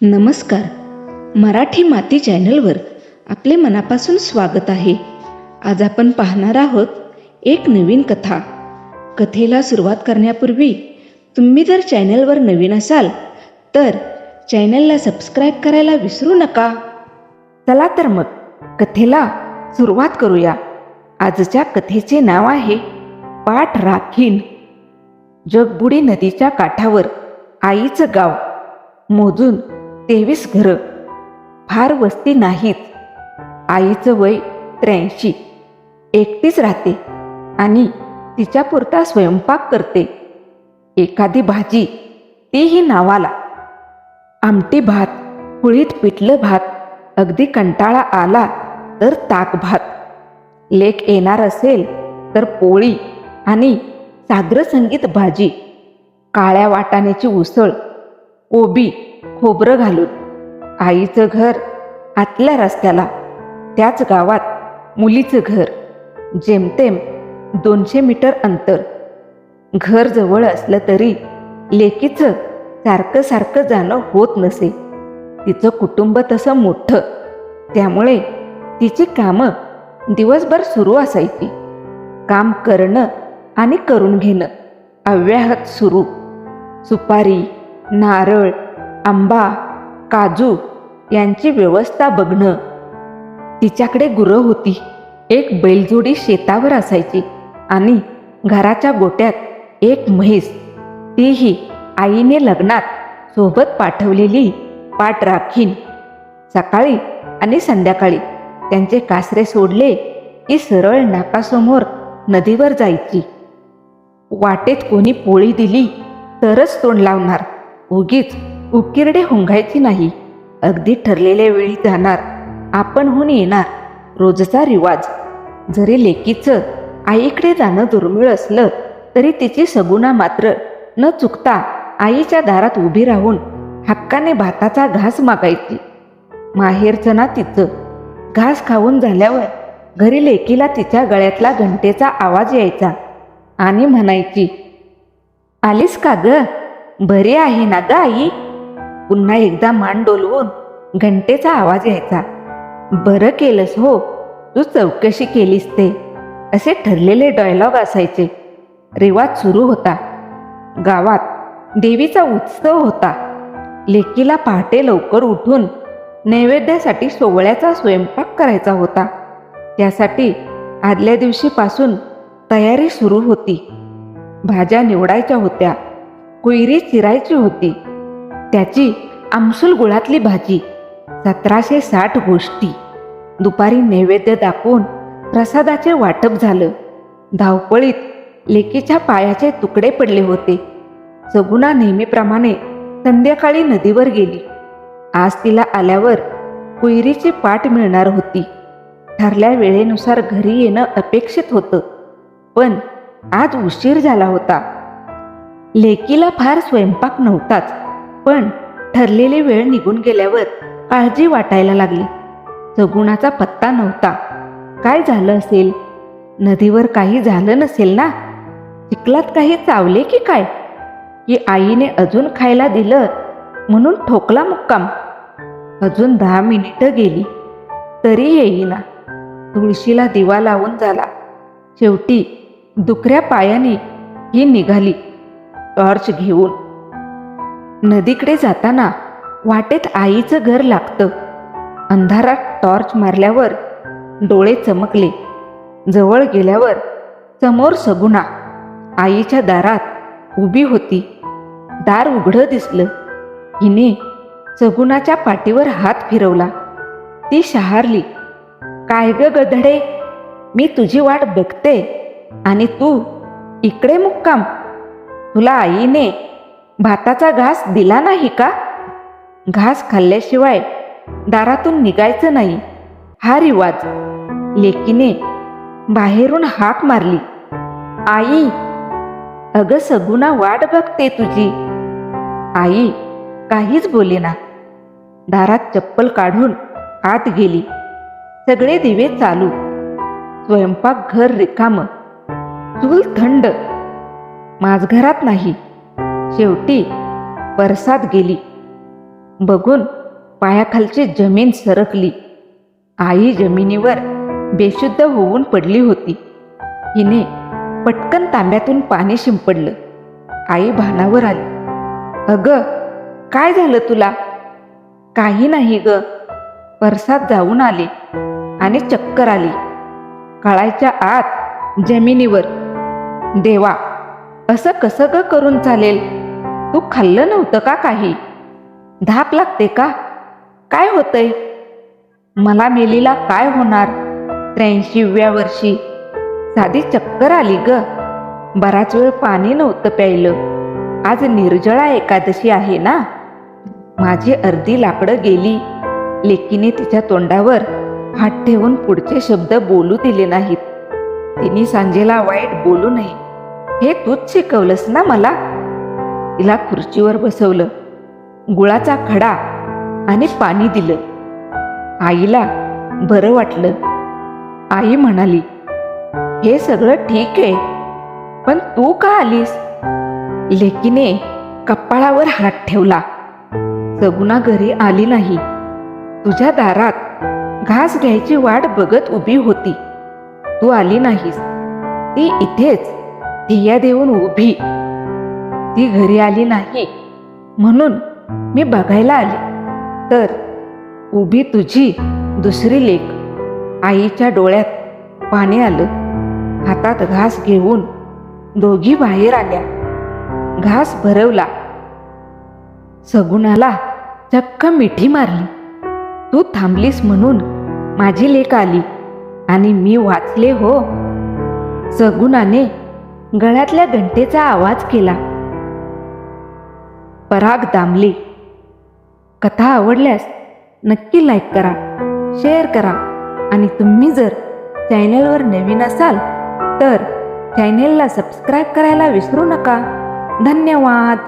नमस्कार. मराठी माती चॅनलवर आपले मनापासून स्वागत आहे. आज आपण पाहणार आहोत एक नवीन कथा. कथेला सुरुवात करण्यापूर्वी तुम्ही जर चॅनलवर नवीन असाल तर चॅनलला सबस्क्राईब करायला विसरू नका. चला तर मग कथेला सुरुवात करूया. आजच्या कथेचे नाव आहे पाठ राखीन. जगबुडी नदीच्या काठावर आईचं गाव. मोजून तेवीस घरं. फार वस्ती नाहीत. आईचं वय त्र्याऐंशी. एकटीच राहते आणि तिच्यापुरता स्वयंपाक करते. एखादी भाजी तीही नावाला. आमटी भात कुळीत पिठलं भात अगदी कंटाळा आला तर ताक भात. लेक येणार असेल तर पोळी आणि साग्र संगीत भाजी. काळ्या वाटाण्याची उसळ कोबी खोबरं घालून. आईचं घर आतल्या रस्त्याला त्याच गावात मुलीचं घर जेमतेम दोनशे मीटर अंतर. घर जवळ असलं तरी लेकीचं सारखं सारखं जाणं होत नसे. तिचं कुटुंब तसं मोठं. त्यामुळे तिची कामं दिवसभर सुरू असायची. काम करणं आणि करून घेणं अव्याहत सुरू. सुपारी नारळ आंबा काजू यांची व्यवस्था बघणं. तिच्याकडे गुरं होती. एक बैलजोडी शेतावर असायची आणि घराच्या गोट्यात एक म्हैस. तीही आईने लग्नात सोबत पाठवलेली पाठ राखीन. सकाळी आणि संध्याकाळी त्यांचे कासरे सोडले की सरळ नाकासमोर नदीवर जायची. वाटेत कोणी पोळी दिली तरच तोंड लावणार. उगीच उकिरडे हुंगायची नाही. अगदी ठरलेल्या वेळी जाणार. आपणहून येणार. रोजचा रिवाज. जरी लेकीचं आईकडे जाणं दुर्मिळ असलं तरी तिची सगुणा मात्र न चुकता आईच्या दारात उभी राहून हक्काने भाताचा घास मागायची. माहेरचं ना तिचं. घास खाऊन झाल्यावर घरी लेकीला तिच्या गळ्यातला घंटेचा आवाज यायचा आणि म्हणायची आलीस का ग? बरी आहे ना ग आई? पुन्हा एकदा मान डोलवून घंटेचा आवाज यायचा. बरं केलंस हो तू चौकशी केलीस ते असे ठरलेले डायलॉग असायचे. रिवाज सुरू होता. गावात देवीचा उत्सव होता. लेकीला पहाटे लवकर उठून नैवेद्यासाठी सोवळ्याचा स्वयंपाक करायचा होता. त्यासाठी आदल्या दिवशीपासून तयारी सुरू होती. भाज्या निवडायच्या होत्या. कुयरी चिरायची होती. त्याची आमसूल गुळातली भाजी सतराशे साठ गोष्टी दुपारी नैवेद्य दाखवून प्रसादाचे वाटप झालं. धावपळीत लेकीच्या पायाचे तुकडे पडले होते. सगुणा नेहमीप्रमाणे संध्याकाळी नदीवर गेली. आज तिला आल्यावर कुयरीची पाठ मिळणार होती. ठरल्या वेळेनुसार घरी येणं अपेक्षित होतं पण आज उशीर झाला होता. लेकीला फार स्वयंपाक नव्हताच. पण ठरलेली वेळ निघून गेल्यावर काळजी वाटायला लागली. सगुणाचा पत्ता नव्हता. काय झालं असेल? नदीवर काही झालं नसेल ना? चिखलात काही चावले की काय? की आईने अजून खायला दिलं म्हणून ठोकला मुक्काम. अजून दहा मिनिटं गेली. तरी येईना. तुळशीला दिवा लावून झाला. शेवटी दुखऱ्या पायाने ही निघाली. टॉर्च घेऊन. नदीकडे जाताना वाटेत आईचं घर लागतं. अंधारात टॉर्च मारल्यावर डोळे चमकले. जवळ गेल्यावर समोर सगुणा आईच्या दारात उभी होती. दार उघडं दिसलं. हिने सगुणाच्या पाठीवर हात फिरवला. ती शहारली काय ग गधडे? मी तुझी वाट बघते आणि तू इकडे मुक्काम. तुला आईने भाताचा घास दिला नाही का? घास खाल्ल्याशिवाय दारातून निघायचं नाही. हा रिवाज लेकीने बाहेरून हाक मारली. आई अगं सगुना वाट बघते तुझी. आई काहीच बोलेना दारात चप्पल काढून आत गेली. सगळे दिवे चालू. स्वयंपाक घर रिकाम. चूल थंड. माझघरात नाही. शेवटी परसात गेली. बघून पायाखालची जमीन सरकली. आई जमिनीवर बेशुद्ध होऊन पडली होती. हिने पटकन तांब्यातून पाणी शिंपडलं. आई भानावर आली. अग काय झालं तुला? काही नाही ग. परसात जाऊन आले आणि चक्कर आली. काळायच्या आत जमिनीवर. देवा असं कसं ग करून चालेल? तू खाल्लं नव्हतं का काही? धाप लागते का? काय होतंय? मला मेलीला काय होणार? त्र्याऐंशीव्या वर्षी. साधी चक्कर आली ग. बराच वेळ पाणी नव्हतं प्यायलं. आज निर्जळा एकादशी आहे ना? माझी अर्धी लाकडं गेली. लेकीने तिच्या तोंडावर हात ठेवून पुढचे शब्द बोलू दिले नाहीत. तिने सांजेला वाईट बोलू नये. हे तूच शिकवलंस ना मला? तिला खुर्चीवर बसवलं. गुळाचा खडा आणि पाणी दिलं. आईला बरं वाटलं. आई म्हणाली हे सगळं ठीक आहे पण तू का आलीस? लेकीने कपाळावर हात ठेवला. सगुना घरी आली नाही. तुझ्या दारात घास घ्यायची वाट बघत उभी होती. तू आली नाहीस. ती इथेच ठिया देऊन उभी. ती घरी आली नाही. म्हणून मी बघायला आले. तर उभी तुझी दुसरी लेक आईच्या डोळ्यात पाणी आलं. हातात घास घेऊन दोघी बाहेर आल्या. घास भरवला. सगुणाला चक्क मिठी मारली. तू थांबलीस म्हणून माझी लेक आली आणि मी वाचले हो. सगुणाने गळ्यातल्या घंटेचा आवाज केला. पराग दामले. कथा आवडल्यास नक्की लाईक करा शेअर करा आणि तुम्ही जर चॅनेलवर नवीन असाल तर चॅनेलला सबस्क्राईब करायला विसरू नका. धन्यवाद.